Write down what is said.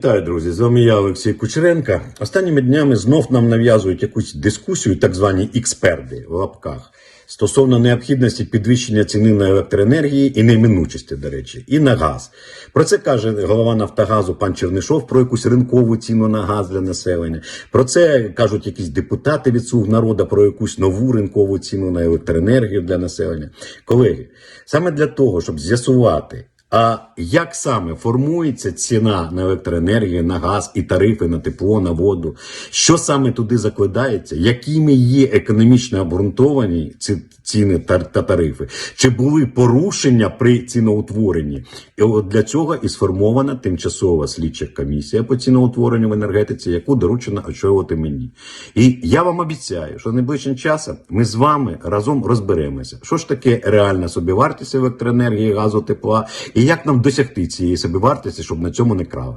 Вітаю, друзі! З вами я, Олексій Кучеренко. Останніми днями знов нам нав'язують якусь дискусію, так звані експерти в лапках, стосовно необхідності підвищення ціни на електроенергії і неминучості, до речі, і на газ. Про це каже голова Нафтогазу пан Чернишов про якусь ринкову ціну на газ для населення. Про це кажуть якісь депутати від слуг народу про якусь нову ринкову ціну на електроенергію для населення. Колеги, саме для того, щоб з'ясувати. А як саме формується ціна на електроенергію, на газ і тарифи на тепло, на воду? Що саме туди закладається? Якими є економічно обґрунтовані ці ціни та, та тарифи? Чи були порушення при ціноутворенні? І от для цього і сформована тимчасова слідча комісія по ціноутворенню в енергетиці, яку доручено очолювати мені. І я вам обіцяю, що найближчим часом ми з вами разом розберемося, що ж таке реальна собівартість електроенергії, газу, тепла, і як нам досягти цієї собівартості, щоб на цьому не крали.